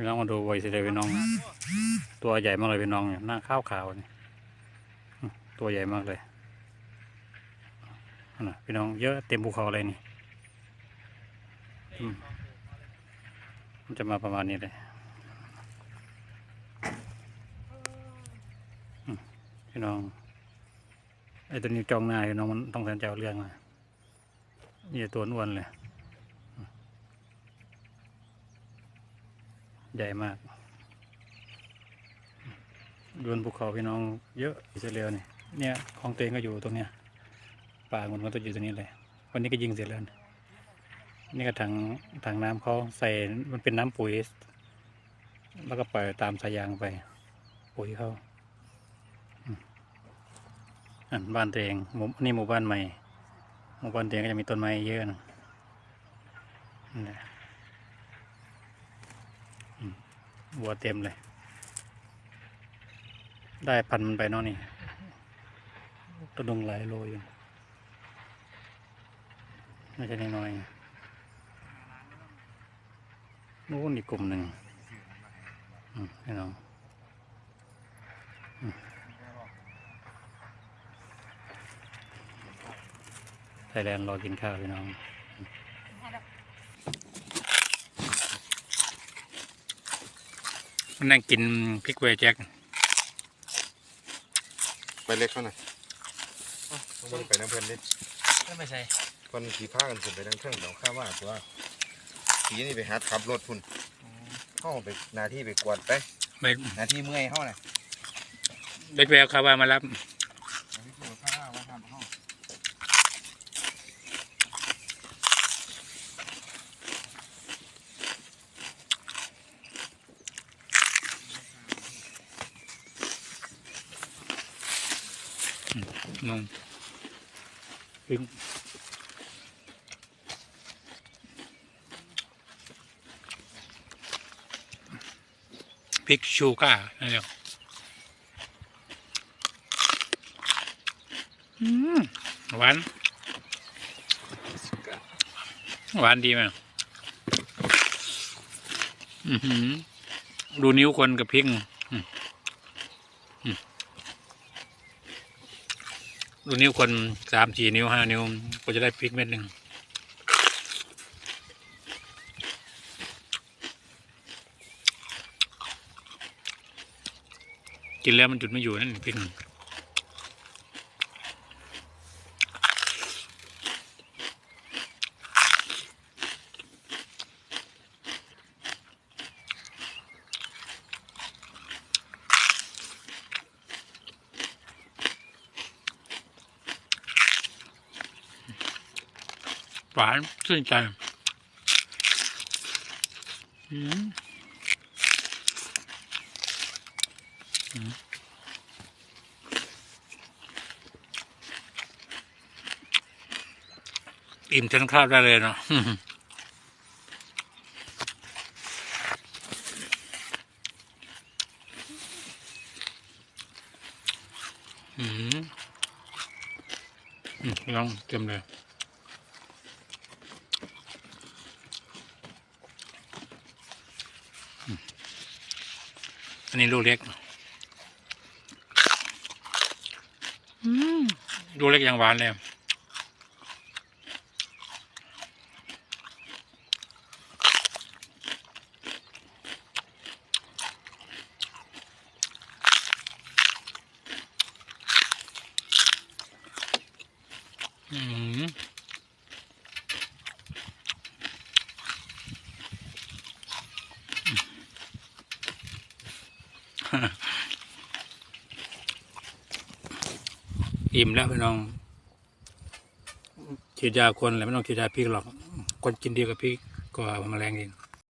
พี่น้องมาดูวัวสิเลยพี่น้อง ตัวใหญ่มากเลยพี่น้องเนี่ยหน้าข้าวขาวนี่อืมตัวใหญ่มากเลยนั่นน่ะพี่น้องเยอะเต็มภูเขาเลยนี่อืมมันจะมาประมาณนี้เลยอืมพี่น้องไอ้ตัวนี้จ้องหน้าพี่น้องมันต้องสนใจเอาเรื่องมานี่ตัวอ้วนเลย ใหญ่มากดวนภูเขาพี่น้องเยอะอิสราเอลเนี่ยเนี่ยของเองก็อยู่ตรงเนี้ยป่ามันก็ต้องอยู่ตรงนี้เลย วันนี้ก็ยิงเสร็จแล้วนะนี่ก็ถังถังน้ำเขาใส่มันเป็นน้ำปุ๋ย แล้วก็ปล่อยตามสายยางไป ปุ๋ยเขาอันบ้านเตัวเองหมู่นี่หมู่บ้านใหม่หมู่บ้านตัวเองก็จะมีต้นไม้เยอะนะ นั่นแหละวัวเต็มเลย ได้พันมันไปเนาะนี่ตัวดงหลายโลอยู่ไม่ใช่น้อยๆนู้นอีกกลุ่มหนึ่งอืมพี่น้องไทยแลนด์รอกินข้าวพี่น้อง นั่งกินพริกเวย์แจ็คไปเล็กเขาหน่อยเอ้าต้องไปน้ำเพลินดิไม่ใช่คนขี่ผ้ากันขึ้นไปทางเครื่องเดี๋ยวข้าว่าตัวขี่นี่ไปหาขับรถพุ่นเข้าไปหนาที่ไปกวาดไปไม่หนาที่เมื่อยเข้าน่ะเด็กแววคาว่ามารับ หน้าที่ตัวข้าว่าทำเข้า นงพริกพริกชูก้านั่นเองอืมหวาน หวานดีไหมากอือหือดูนิ้วคนกับพริกอืมอืม ดูนิ้วคนสามสี่นิ้วห้านิ้ว ก็จะได้พริกเม็ดหนึ่งกินแล้วมันจุดไม่อยู่นั่นพริก หวานชื่นใจอืมอืมอิ่มจนข้าวได้เลยเนาะอืมอืมลองเต็มเลย อันนี้ลูกเล็กอืมลูกเล็กยังหวานเลยอืม อิ่มแล้วพี่น้องฉีดยาคนแหละไม่ต้องฉีดยาพริกหรอก คนกินดีกับพริกก็แมลงเอง